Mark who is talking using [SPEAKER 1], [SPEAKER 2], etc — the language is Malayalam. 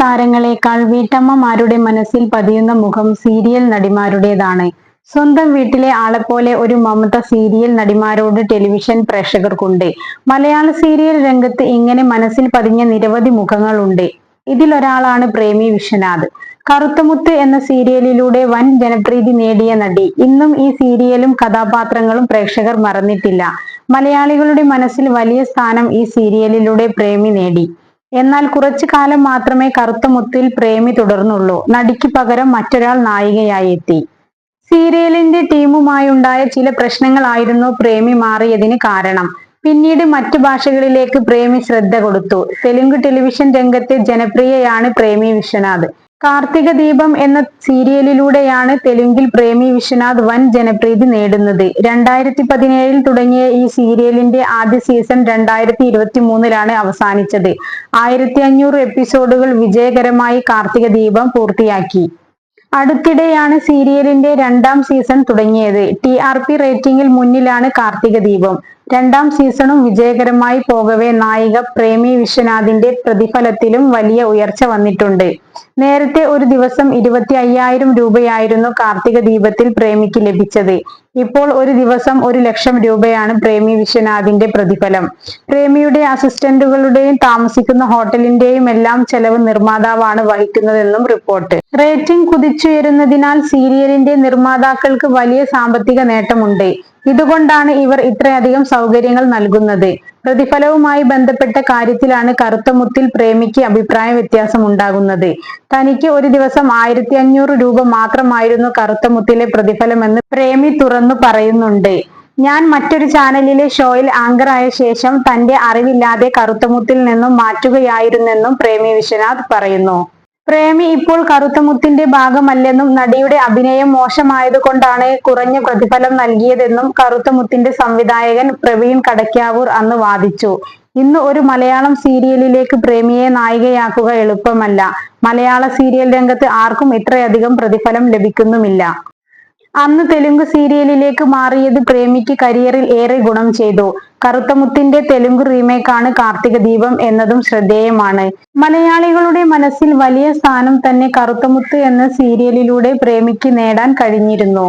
[SPEAKER 1] താരങ്ങളെക്കാൾ വീട്ടമ്മമാരുടെ മനസ്സിൽ പതിയുന്ന മുഖം സീരിയൽ നടിമാരുടേതാണ്. സ്വന്തം വീട്ടിലെ ആളെപ്പോലെ ഒരു മമത സീരിയൽ നടിമാരോട് ടെലിവിഷൻ പ്രേക്ഷകർക്കുണ്ട്. മലയാള സീരിയൽ രംഗത്ത് ഇങ്ങനെ മനസ്സിൽ പതിഞ്ഞ നിരവധി മുഖങ്ങളുണ്ട്. ഇതിലൊരാളാണ് പ്രേമി വിശ്വനാഥ്. കറുത്തമുത്ത് എന്ന സീരിയലിലൂടെ വൻ ജനപ്രീതി നേടിയ നടി. ഇന്നും ഈ സീരിയലും കഥാപാത്രങ്ങളും പ്രേക്ഷകർ മറന്നിട്ടില്ല. മലയാളികളുടെ മനസ്സിൽ വലിയ സ്ഥാനം ഈ സീരിയലിലൂടെ പ്രേമി നേടി. എന്നാൽ കുറച്ചു കാലം മാത്രമേ കറുത്ത മുത്തിൽ പ്രേമി തുടർന്നുള്ളൂ. നടിക്ക് പകരം മറ്റൊരാൾ നായികയായി എത്തി. സീരിയലിന്റെ ടീമുമായി ഉണ്ടായ ചില പ്രശ്നങ്ങളായിരുന്നു പ്രേമി മാറിയതിന് കാരണം. പിന്നീട് മറ്റു ഭാഷകളിലേക്ക് പ്രേമി ശ്രദ്ധ കൊടുത്തു. തെലുങ്ക് ടെലിവിഷൻ രംഗത്തെ ജനപ്രിയയാണ് പ്രേമി വിശ്വനാഥ്. കാർത്തിക ദീപം എന്ന സീരിയലിലൂടെയാണ് തെലുങ്കിൽ പ്രേമി വിശ്വനാഥ് വൻ ജനപ്രീതി നേടുന്നത്. രണ്ടായിരത്തി പതിനേഴിൽ തുടങ്ങിയ ഈ സീരിയലിന്റെ ആദ്യ സീസൺ രണ്ടായിരത്തി ഇരുപത്തി മൂന്നിലാണ് അവസാനിച്ചത്. ആയിരത്തി അഞ്ഞൂറ് എപ്പിസോഡുകൾ വിജയകരമായി കാർത്തിക ദീപം പൂർത്തിയാക്കി. അടുത്തിടെയാണ് സീരിയലിന്റെ രണ്ടാം സീസൺ തുടങ്ങിയത്. ടി ആർ പി റേറ്റിംഗിൽ മുന്നിലാണ് കാർത്തിക ദീപം. രണ്ടാം സീസണും വിജയകരമായി പോകവെ നായിക പ്രേമി വിശ്വനാഥിന്റെ പ്രതിഫലത്തിലും വലിയ ഉയർച്ച വന്നിട്ടുണ്ട്. നേരത്തെ ഒരു ദിവസം ഇരുപത്തി അയ്യായിരം രൂപയായിരുന്നു കാർത്തിക ദീപത്തിൽ പ്രേമിക്ക് ലഭിച്ചത്. ഇപ്പോൾ ഒരു ദിവസം ഒരു ലക്ഷം രൂപയാണ് പ്രേമി വിശ്വനാഥിന്റെ പ്രതിഫലം. പ്രേമിയുടെ അസിസ്റ്റന്റുകളുടെയും താമസിക്കുന്ന ഹോട്ടലിന്റെയും എല്ലാം ചെലവ് നിർമ്മാതാവാണ് വഹിക്കുന്നതെന്നും റിപ്പോർട്ട്. റേറ്റിംഗ് കുതിച്ചുയരുന്നതിനാൽ സീരിയലിന്റെ നിർമ്മാതാക്കൾക്ക് വലിയ സാമ്പത്തിക നേട്ടമുണ്ട്. ഇതുകൊണ്ടാണ് ഇവർ ഇത്രയധികം സൗകര്യങ്ങൾ നൽകുന്നത്. പ്രതിഫലവുമായി ബന്ധപ്പെട്ട കാര്യത്തിലാണ് കറുത്തമുത്തിൽ പ്രേമിക്ക് അഭിപ്രായ വ്യത്യാസം ഉണ്ടാകുന്നത്. തനിക്ക് ഒരു ദിവസം ആയിരത്തി അഞ്ഞൂറ് രൂപ മാത്രമായിരുന്നു കറുത്തമുത്തിലെ പ്രതിഫലമെന്ന് പ്രേമി തുറന്നു പറയുന്നുണ്ട്. ഞാൻ മറ്റൊരു ചാനലിലെ ഷോയിൽ ആങ്കറായ ശേഷം തന്റെ അറിവില്ലാതെ കറുത്തമുത്തിൽ നിന്നും മാറ്റുകയായിരുന്നെന്നും പ്രേമി വിശ്വനാഥ് പറയുന്നു. പ്രേമി ഇപ്പോൾ കറുത്തമുത്തിന്റെ ഭാഗമല്ലെന്നും നടിയുടെ അഭിനയം മോശമായത് കൊണ്ടാണ് കുറഞ്ഞ പ്രതിഫലം നൽകിയതെന്നും കറുത്തമുത്തിന്റെ സംവിധായകൻ പ്രവീൺ കടക്കാവൂർ അന്ന് വാദിച്ചു. ഇന്ന് ഒരു മലയാളം സീരിയലിലേക്ക് പ്രേമിയെ നായികയാക്കുക എളുപ്പമല്ല. മലയാള സീരിയൽ രംഗത്ത് ആർക്കും ഇത്രയധികം പ്രതിഫലം ലഭിക്കുന്നുമില്ല. അന്ന് തെലുങ്ക് സീരിയലിലേക്ക് മാറിയത് പ്രേമിക്ക് കരിയറിൽ ഏറെ ഗുണം ചെയ്തു. കറുത്തമുത്തിന്റെ തെലുങ്ക് റീമേക്കാണ് കാർത്തിക ദീപം എന്നതും ശ്രദ്ധേയമാണ്. മലയാളികളുടെ മനസ്സിൽ വലിയ സ്ഥാനം തന്നെ കറുത്തമുത്ത് എന്ന സീരിയലിലൂടെ പ്രേമിക്ക് നേടാൻ കഴിഞ്ഞിരുന്നു.